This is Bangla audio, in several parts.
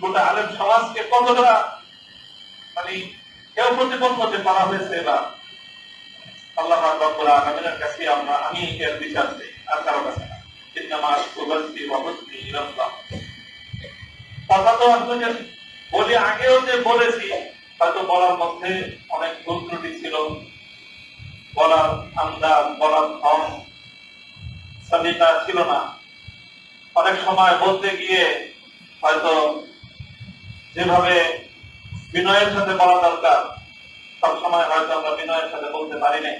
গোটা আলেম সমাজকে কতটা মানে কেউ প্রতিপন্নতে করা হয়েছে বা আল্লাহ রব্বুল আলামিনের কাছে আমরা আমি এর বিচার চাই, আর কারও কাছে না। ইন্নামা সুবাসি ওয়া হুসনি ইলাল্লাহ কথা তো আপনাকে বলি আগেও যে বলেছি, হয়তো বলার মধ্যে অনেক ভুল ত্রুটি ছিল। বলার আন্দাজ, বলার ধন সলিতা ছিল না। অনেক সময় বলতে গিয়ে হয়তো যেভাবে বিনয়ের সাথে বলা দরকার, সব সময় হয়তো আমরা বিনয়ের সাথে বলতে পারি নাই।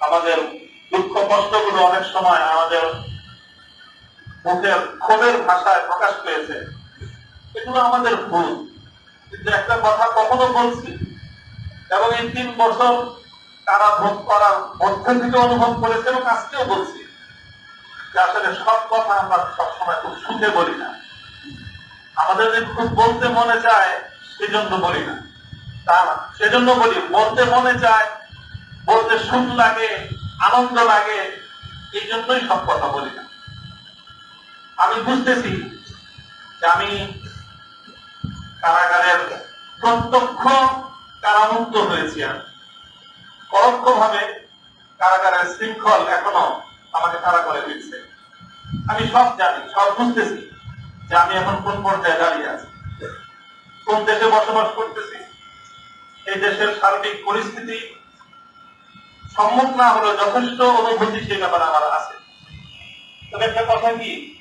আমাদের দুঃখ কষ্টগুলো অনেক সময় আমাদের মুখের ক্ষোভের ভাষায় প্রকাশ পেয়েছে। এগুলো আমাদের ভুল। কিন্তু একটা কথা কখনো বলছি, এবং এই তিন বছর তারা ভোগ করার মধ্যে থেকে অনুভব করেছে এবং আজকেও বলছি যে আসলে সব কথা আমরা সবসময় খুব সুখে বলি। খুব বলতে মনে চায়, সেজন্য বলি না। তা না, সেজন্য বলি, বলতে মনে চায়, বলতে সুখ লাগে, আনন্দ লাগে, এই জন্যই সব কথা বলি না। আমি বুঝতেছি যে আমি কারাগারের প্রত্যক্ষ কারামুক্ত হয়েছি আমি। পরোক্ষ ভাবে কারাগারের শৃঙ্খল এখনও আমাকে তারা করে দিচ্ছে। আমি সব জানি, সব বুঝতেছি। যে আমি এখন কোন পর্যায়ে দাঁড়িয়ে আছি? কোন দেশে বসবাস করতেছি? এই দেশের সার্বিক পরিস্থিতি সম্মুখ না হলে যথেষ্ট অনুভূতি সে ব্যাপারে আমার আছে। তবে একটা কথা কি?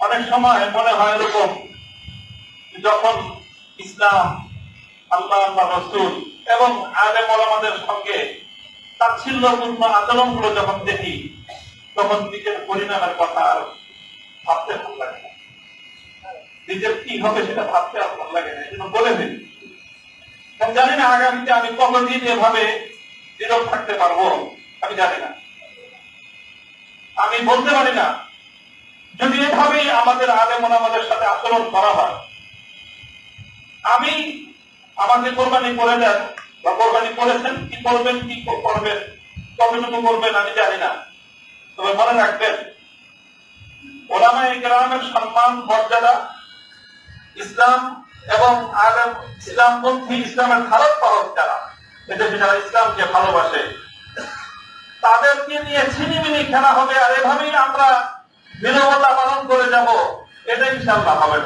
অনেক সময় মনে হয় এরকম যখন ইসলাম, আল্লাহ আল্লাহ, রসুল এবং আলেম ওলামাদের সঙ্গে তাচ্ছিল্যপূর্ণ আচরণগুলো যখন দেখি, তখন নিজের পরিণামের কথা আর ভাবতে ভালো লাগে নিজের কি হবে সেটা ভাবতে আর ভালো লাগে না, এই জন্য বলে দিন জানি না আগামীতে আমি কতদিন এভাবে নীরব থাকতে পারব, আমি জানি না। আমি বলতে পারি না, যদি এভাবেই আমাদের আলেম আমাদের সাথে আচরণ করা হয়, আমি আমাকে কোরবানি করে দেন, বা কোরবানি করেছেন, কি করবেন কি করবেন, কতটুকু করবেন, আমি জানি না। তবে মনে রাখবেন ওলামা গ্রামের সম্মান, মর্যাদা ইসলাম এবং আলেম ইসলামপন্থী ইসলামের খারাপ পালক যারা এদেশে যারা ইসলামকে ভালোবাসে তাদেরকে নিয়ে ছিনিমিনি খেলা হবে আর এভাবেই আমরা বিনবতা পালন করে যাব এটা ইনশাল্লাহ হবে।